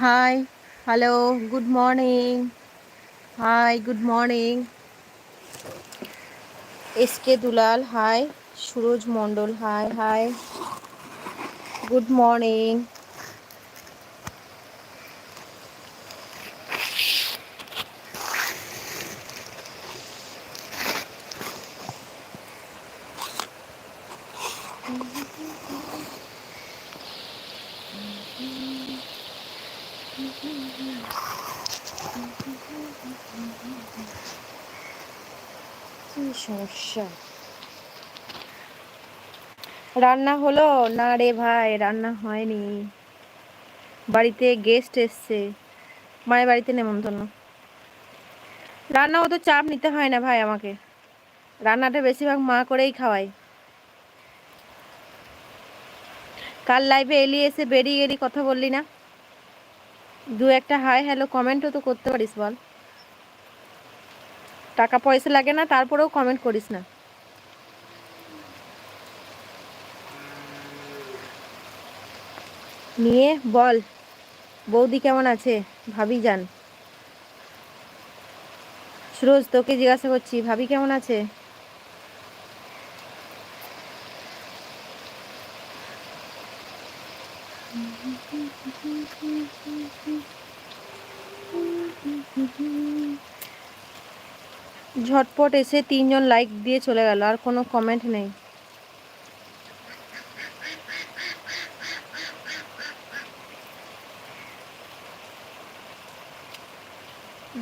Hi hello good morning hi good morning S K Dulal hi Suraj Mondal hi hi good morning সমস্যা? রান্না হলো? না রে ভাই, রান্না হয়নি। বাড়িতে গেস্ট এসছে। মায়ের বাড়িতে নেমন্তন্ন। রান্না অত চাপ নিতে হয় না ভাই আমাকে। রান্নাটা বেশিরভাগ মা করেই খাওয়াই কাল লাইভে এলি এসে বেরিয়ে গেলি কথা বললি না? দু একটা হাই হ্যালো কমেন্টও তো করতে পারিস বল। টাকা পয়সা লাগে না, তারপরেও কমেন্ট করিস না। নিয়ে বল, বৌদি কেমন আছে? ভাবি যান। সুরজ, তোকে জিজ্ঞাসা করছি, ভাবি কেমন আছে? ঝটপট এসে তিনজন লাইক দিয়ে চলে গেল, আর কোনো কমেন্ট নেই।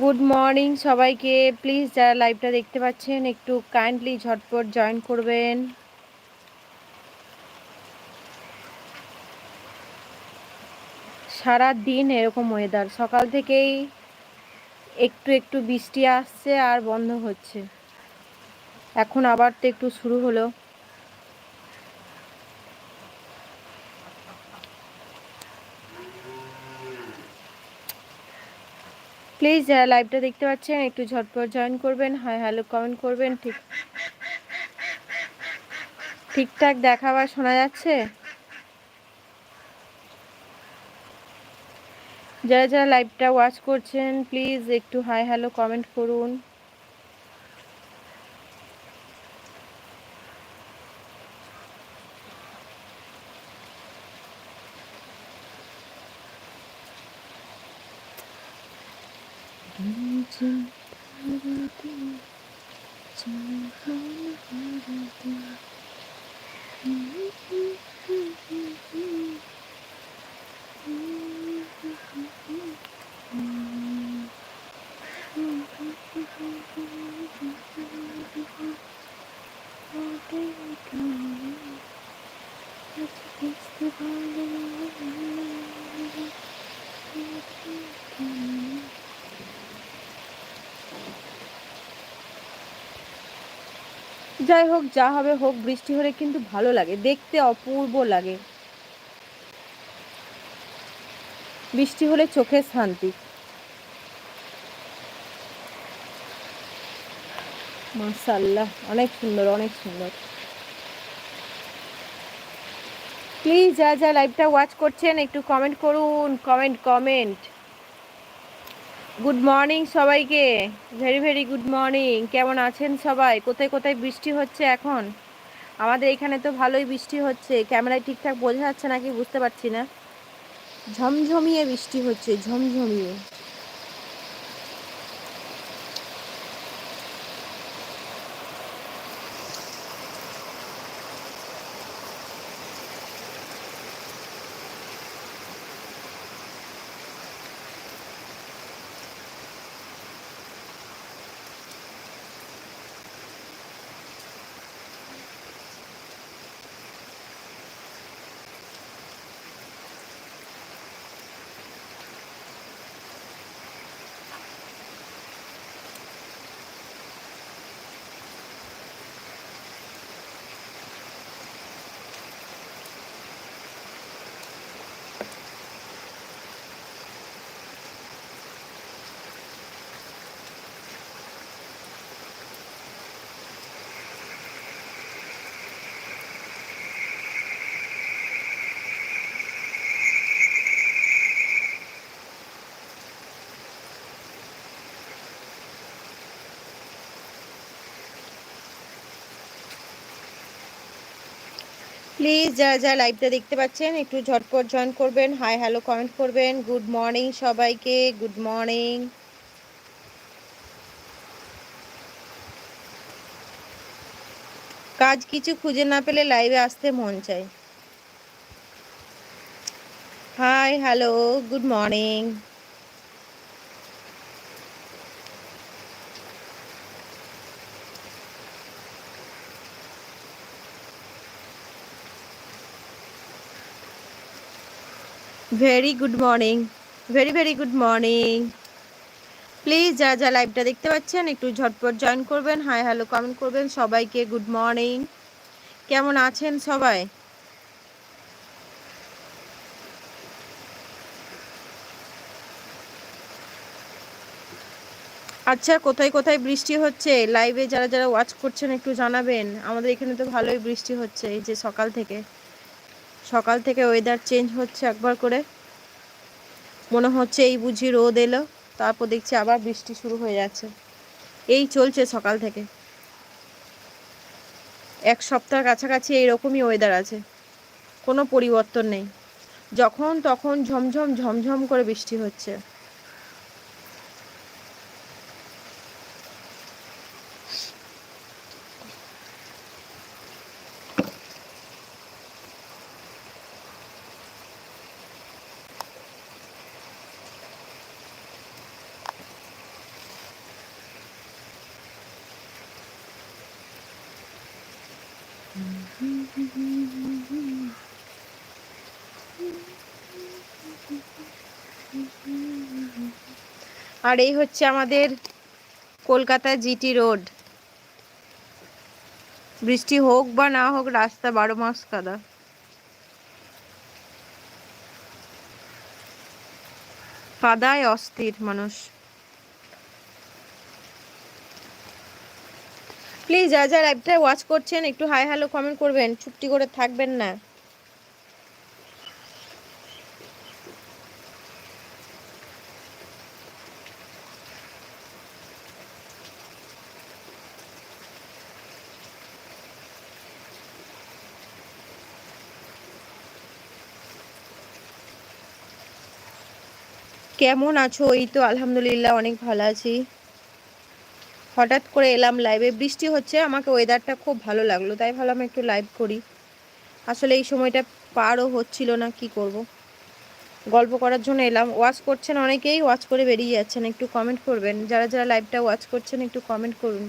গুড মর্নিং সবাইকে। প্লিজ যারা লাইভটা দেখতে পাচ্ছেন, একটু কাইন্ডলি ঝটপট জয়েন করবেন। সারা দিন এরকম ওয়েদার সকাল থেকেই একটু একটু বৃষ্টি আসছে আর বন্ধ হচ্ছে। এখন আবার তো একটু শুরু হলো। প্লিজ যারা লাইভটা দেখতে পাচ্ছেন, একটু ঝটপট জয়েন করবেন হাই হ্যালো কমেন্ট করবেন, ঠিক ঠিকঠাক দেখা বা শোনা যাচ্ছে? যারা যারা লাইভটা ওয়াচ করছেন প্লিজ একটু হাই হ্যালো কমেন্ট করুন। যাই হোক, যা হবে হোক, বৃষ্টি হলে কিন্তু ভালো লাগে, দেখতে অপূর্ব লাগে। বৃষ্টি হলে চোখের শান্তি। মাসাল্লাহ অনেক সুন্দর অনেক সুন্দর। প্লিজ যা যা লাইভটা ওয়াচ করছেন, একটু কমেন্ট করুন কমেন্ট কমেন্ট গুড মর্নিং সবাইকে। ভেরি ভেরি গুড মর্নিং কেমন আছেন সবাই? কোথায় কোথায় বৃষ্টি হচ্ছে এখন? আমাদের এখানে তো ভালোই বৃষ্টি হচ্ছে। ক্যামেরায় ঠিকঠাক বোঝা যাচ্ছে নাকি বুঝতে পারছি না। ঝমঝমিয়ে বৃষ্টি হচ্ছে, ঝমঝমিয়ে। প্লিজ যারা যারা লাইভটা দেখতে পাচ্ছেন, একটু ঝটপট জয়েন করবেন হাই হ্যালো কমেন্ট করবেন। গুড মর্নিং সবাইকে গুড মর্নিং কাজ কিছু খুঁজে না পেলে লাইভে আসতে মন চায়। Hi hello good morning very good morning very very good morning please যা যা লাইভটা দেখতে পাচ্ছেন, একটু ঝটপট জয়েন করবেন হাই হ্যালো কমেন্ট করবেন, সবাইকে গুড মর্নিং কেমন আছেন সবাই? আচ্ছা কোথায় কোথায় বৃষ্টি হচ্ছে? লাইভে যারা যারা ওয়াচ করছেন, একটু জানাবেন। আমাদের এখানে তো ভালোই বৃষ্টি হচ্ছে, এই যে সকাল থেকে। সকাল থেকে ওয়েদার চেঞ্জ হচ্ছে একবার করে। মনে হচ্ছে এই বুঝি রোদ এলো, তারপর দেখছি আবার বৃষ্টি শুরু হয়ে যাচ্ছে। এই চলছে সকাল থেকে। এক সপ্তাহ কাছাকাছি এইরকমই ওয়েদার আছে। কোনো পরিবর্তন নেই। যখন তখন ঝমঝম ঝমঝম করে বৃষ্টি হচ্ছে। আর এই হচ্ছে আমাদের কলকাতা জিটি রোড। বৃষ্টি হোক বা না হোক, রাস্তা বারো মাস কাদা। কাদায় অস্থির মানুষ। প্লিজ যা যা লাইভটা ওয়াচ করছেন, একটু হাই হ্যালো কমেন্ট করবেন। চুপটি করে থাকবেন না। কেমন আছো? এই তো আলহামদুলিল্লাহ, অনেক ভালো আছি। হঠাৎ করে এলাম লাইভে বৃষ্টি হচ্ছে, আমাকে ওয়েদারটা খুব ভালো লাগল, তাই ভাবলাম একটু লাইভ করি। আসলে এই সময়টা পারও হচ্ছিল না, কি করব। গল্প করার জন্য এলাম। ওয়াচ করছেন অনেকেই ওয়াচ করে বেরিয়ে যাচ্ছেন। একটু কমেন্ট করবেন। যারা যারা লাইভটা ওয়াচ করছেন, একটু কমেন্ট করুন।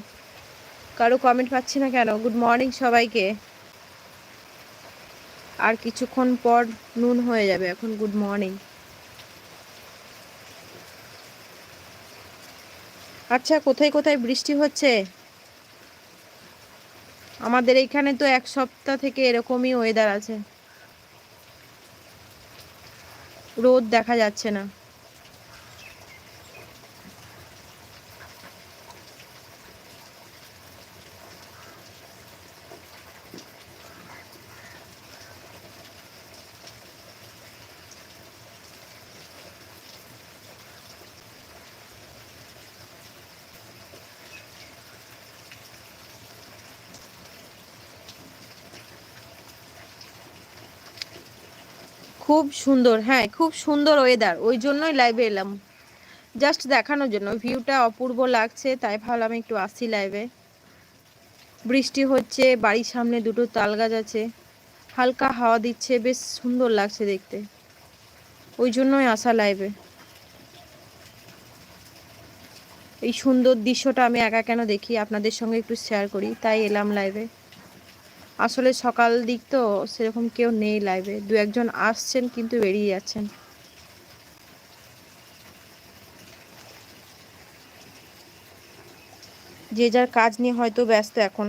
কারও কমেন্ট পাচ্ছি না কেন? গুড মর্নিং সবাইকে। আর কিছুক্ষণ পর নুন হয়ে যাবে, এখন গুড মর্নিং আচ্ছা কোথায় কোথায় বৃষ্টি হচ্ছে? আমাদের এইখানে তো এক সপ্তাহ থেকে এরকমই ওয়েদার আছে। রোদ দেখা যাচ্ছে না। খুব সুন্দর হ্যাঁ খুব সুন্দর ওয়েদার ওই জন্যই লাইভে এলাম। জাস্ট দেখানোর জন্য ভিউটা অপূর্ব লাগছে, তাই ভাবলাম একটু আসি লাইভে বৃষ্টি হচ্ছে, বাড়ির সামনে দুটো তাল গাছ আছে, হালকা হাওয়া দিচ্ছে, বেশ সুন্দর লাগছে দেখতে। ওই জন্যই আসা লাইভে এই সুন্দর দৃশ্যটা আমি একা কেন দেখি? আপনাদের সঙ্গে একটু শেয়ার করি, তাই এলাম লাইভে আসলে সকাল দিক তো সেরকম কেউ নেই লাইভে দু একজন আসছেন কিন্তু বেরিয়ে যাচ্ছেন। যে যার কাজ নিয়ে হয়তো ব্যস্ত এখন।